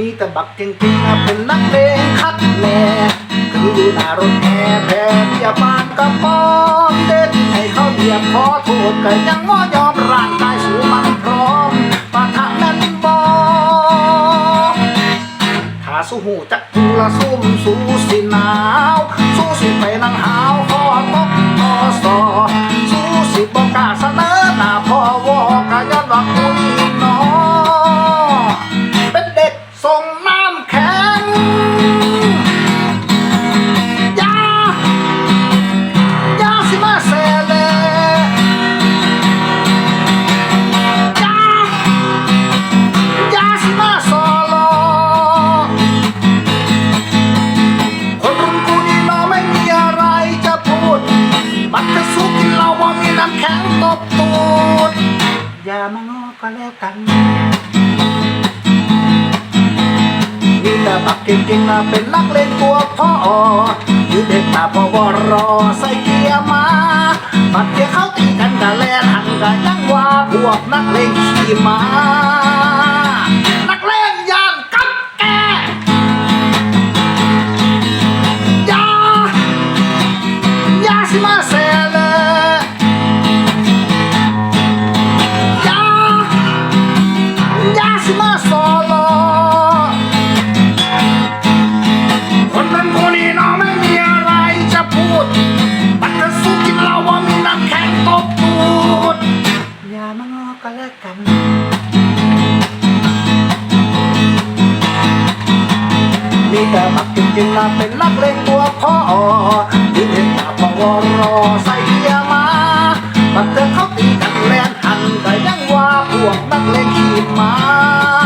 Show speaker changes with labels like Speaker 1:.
Speaker 1: มีแต่บักเก่งๆนะเป็นนักเลงคัดแน่คืออยู่หน้ารถแห่แพ้เบียบานกระป๋อมเด็ดให้เขาเหยียบขอโทษก็ยังม่ยอมร่างกายสูมันพร้อมปะทะแม่นบอถ้าสู้หูจักกูละซุ่มสู้สิหนาว สู้สิไปนั่งหาว บตูดอย่ามางอก็แล้วกัน มีแต่บักเก่งๆนะเป็นนักเล่นตัวพ่อหรือเด็กตาพอวรอใส่เกียร์มา บัดเกียร์เขาตีกันกะแลนหันกะยังว่าพวกนักเลงขี่ม้าายาสิมาโซโลคนนั้นคนนี้น้องไม่มีอะไรจะพูดมันจะสู้กินเราว่ามีน้ำแข็งตบตูดอย่ามางอก็แล้วกันมีแต่บักจริงๆนะเป็นนักเลงตัวพ่อที่เห็นตาพอวรอใส่เกียร์มาบัดเธอเขาตี ว่าพวกนักเลงขีดมา